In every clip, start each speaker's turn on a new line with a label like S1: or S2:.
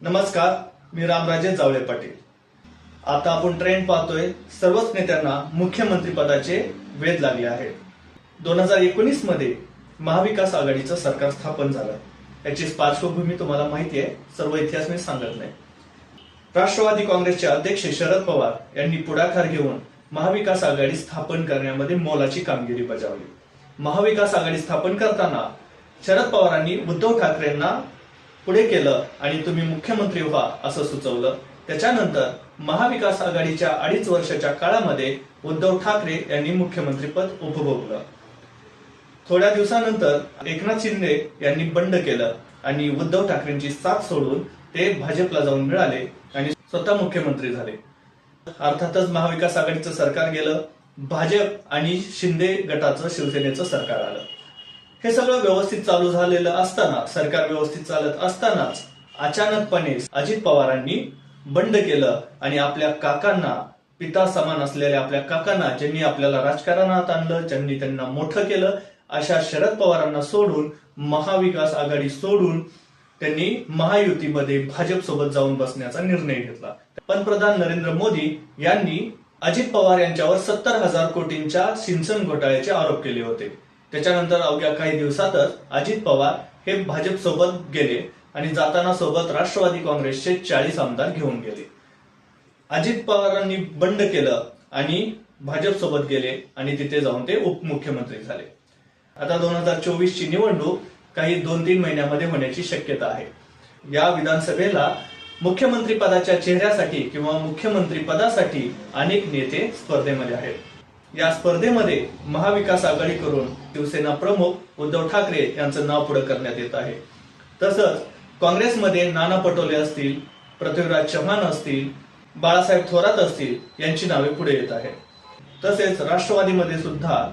S1: नमस्कार मी रामराजे जावळे पाटील. आता आपण ट्रेंड पाहतोय सर्वच नेत्यांना मुख्यमंत्री पदाचे वेध लागले आहे दोन हजार एकोणीसमध्ये महाविकास आघाडीचं सरकार स्थापन झालं. याची पार्श्वभूमी तुम्हाला माहिती आहे सर्व इतिहास मी सांगत नाही. राष्ट्रवादी काँग्रेसचे अध्यक्ष शरद पवार यांनी पुढाकार घेऊन महाविकास आघाडी स्थापन करण्यामध्ये मोलाची कामगिरी बजावली. महाविकास आघाडी स्थापन करताना शरद पवारांनी उद्धव ठाकरेंना पुढे केलं आणि तुम्ही मुख्यमंत्री व्हा असं सुचवलं. त्याच्यानंतर महाविकास आघाडीच्या अडीच वर्षाच्या काळामध्ये उद्धव ठाकरे यांनी मुख्यमंत्रीपद उपभोगलं. थोड्या दिवसानंतर एकनाथ शिंदे यांनी बंड केलं आणि उद्धव ठाकरेंची साथ सोडून ते भाजपला जाऊन मिळाले आणि स्वतः मुख्यमंत्री झाले. अर्थातच महाविकास आघाडीचं सरकार गेलं भाजप आणि शिंदे गटाचं शिवसेनेचं सरकार आलं. हे सगळं व्यवस्थित चालू झालेलं असताना सरकार व्यवस्थित चालत असतानाच अचानकपणे अजित पवारांनी बंड केलं आणि आपल्या काकांना पिता समान असलेल्या आपल्या काकांना ज्यांनी आपल्याला राजकारणात आणलं ज्यांनी त्यांना मोठं केलं अशा शरद पवारांना सोडून महाविकास आघाडी सोडून त्यांनी महायुतीमध्ये भाजप सोबत जाऊन बसण्याचा निर्णय घेतला. पंतप्रधान नरेंद्र मोदी यांनी अजित पवार यांच्यावर सत्तर हजार कोटींच्या सिंचन घोटाळ्याचे आरोप केले होते. त्याच्यानंतर अवघ्या काही दिवसातच अजित पवार हे भाजप सोबत गेले आणि जाताना सोबत राष्ट्रवादी काँग्रेसचे चाळीस आमदार घेऊन गेले. अजित पवारांनी बंड केलं आणि भाजप सोबत गेले आणि तिथे जाऊन ते उपमुख्यमंत्री झाले. आता दोन हजार चोवीस ची निवडणूक काही दोन तीन महिन्यामध्ये होण्याची शक्यता आहे. या विधानसभेला मुख्यमंत्री पदाच्या चेहऱ्यासाठी किंवा मुख्यमंत्री पदासाठी अनेक नेते स्पर्धेमध्ये आहेत. या स्पर्धेमध्ये महाविकास आघाडी करून शिवसेना प्रमुख उद्धव ठाकरे यांचं नाव पुढे करण्यात येत आहे. तसंच काँग्रेसमध्ये नाना पटोले असतील पृथ्वीराज चव्हाण असतील बाळासाहेब थोरात असतील यांची नावे पुढे येत आहेत. तसेच राष्ट्रवादीमध्ये सुद्धा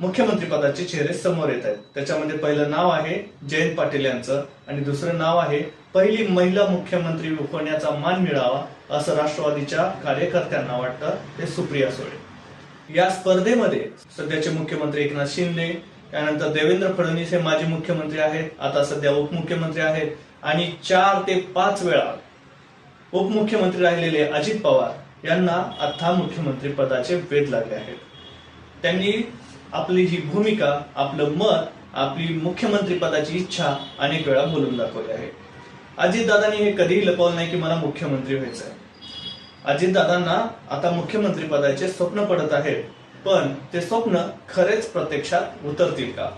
S1: मुख्यमंत्री पदाचे चेहरे समोर येत आहेत. त्याच्यामध्ये पहिलं नाव आहे जयंत पाटील यांचं आणि दुसरं नाव आहे पहिली महिला मुख्यमंत्री होण्याचा मान मिळावा असं राष्ट्रवादीच्या कार्यकर्त्यांना वाटतं ते सुप्रिया सुळे. या स्पर्धेमध्ये सध्याचे मुख्यमंत्री एकनाथ शिंदे त्यानंतर देवेंद्र फडणवीस हे माजी मुख्यमंत्री आहेत आता सध्या उपमुख्यमंत्री आहेत आणि चार ते पाच वेळा उपमुख्यमंत्री राहिलेले अजित पवार यांना आता मुख्यमंत्री पदाचे वेध लागले आहेत. त्यांनी आपली ही भूमिका आपलं मत आपली मुख्यमंत्री पदाची इच्छा अनेक वेळा बोलून दाखवली आहे. अजितदादांनी हे कधीही लपवलं नाही की मला मुख्यमंत्री व्हायचं आहे अजितदादांना आता मुख्यमंत्री पदाचे स्वप्न पडत आहे पण ते स्वप्न खरेच प्रत्यक्षात उतरतील का?